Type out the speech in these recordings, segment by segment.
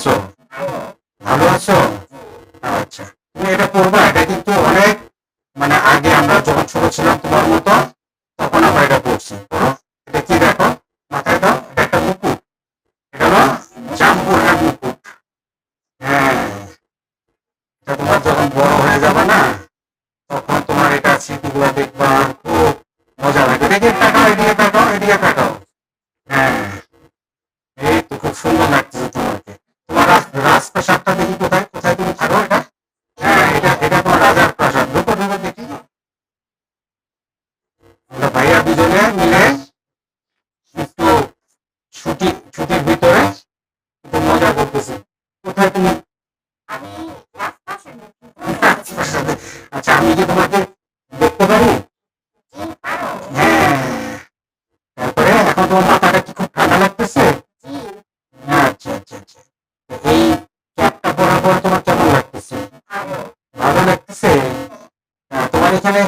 আছো? ভালো আছো? আচ্ছা। তুমি এটা পড়বা এটা কিন্তু অনেক মানে আগে আমরা যখন ছোট ছিলাম তোমার মতো, তখন আমরা এটা করছি। এটা কি দেখো? মাথায় দাও এটা একটা মুকুট। এটা হলো মুকুট। হ্যাঁ। তোমার যখন বড় হয়ে যাবে না রাজপ্রাসাদটা দেখি কোথায়? কোথায় তুমি থাকো এটা? হ্যাঁ এটা এটা তোমার রাজার প্রাসাদ ঢুকো ঢুকো দেখি। আমরা ভাইয়া দুজনে মিলে একটু ছুটি ছুটির ভিতরে একটু মজা করতেছি। কোথায় তুমি? আচ্ছা আমি কি তোমাকে দেখতে পারি। হ্যাঁ। তারপরে এখন তোমার মাথাটা কি খুব ঠান্ডা লাগতেছে? ক্যাপটা তোমার কেমন লাগতেছে? ভালো। লাগতেছে? হ্যাঁ, তোমার এখানে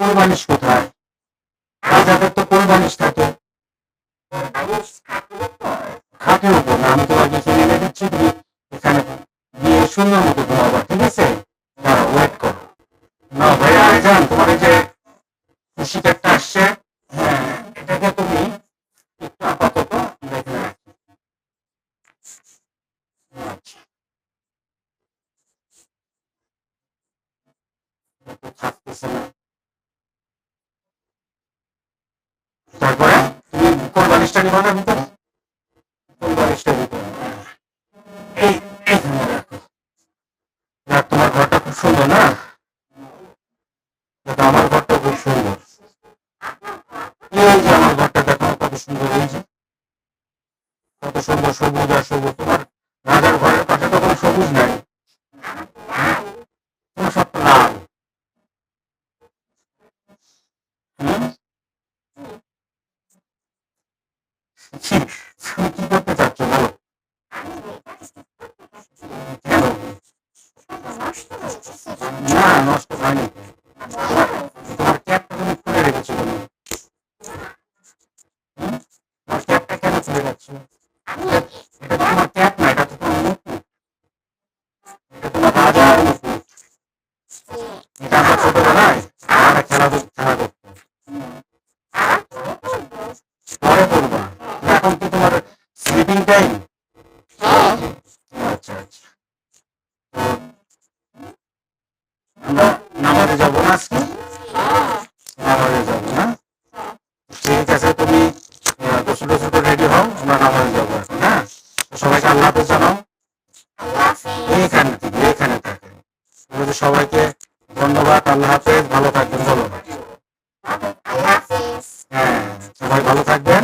কোরবানিশ কোথায়? রাজাদের তো কোরবানিশ থাকে? খাটের উপর। না আমি তোমাকে এখানে এনে দিচ্ছি তুমি এখানে গিয়ে সুন্দর মতো ঘুমাবা ঠিক আছে? দাঁড়াও ওয়েট করো। না ভাইয়া আইজান তোমার এই যে খুশি একটা আসছে। তারপরে তুমি কোন বালিশটা নিবা না ভিতরে? কোন বালিশটা ভিতরে এই রাখো যাক তোমার ঘরটা খুব সুন্দর না? দেখো, আমার ঘরটা খুব সুন্দর। এই যে আমার ঘরটা, দেখো কত সুন্দর, এই যে। কত সুন্দর সবুজ আর সবুজ। তোমার রাজার ঘরের পাশে তো কোনো সবুজ নাই হ্যাঁ? তোমার সব তো লাল হুম? কি তুমি কি করতে চাচ্ছ বলো কেন না নষ্ট হয়নি তোমার ক্যাপটা তুমি খুলে রেখেছো কেন হুম? তোমার ক্যাপটা কেন খুলে রাখছো এটা তো তোমার ক্যাপ না এটা তো তোমার মুকুট এটা তোমার রাজার মুকুট এটা আমরা ছোটবেলায় আমরা খেলা আমরা নামাজে যাব না আজকে? নামাজে যাব না? ঠিক আছে, তুমি গোসল গোসল করে রেডি হও, আমরা নামাজে যাব এখন হ্যাঁ? সবাইকে আল্লাহ হাফেজ জানাও। এইখানে থেকে, এইখানে থাকে। সবাইকে ধন্যবাদ, আল্লাহ হাফেজ, ভালো থাকবেন বলো হ্যাঁ সবাই ভালো থাকবেন।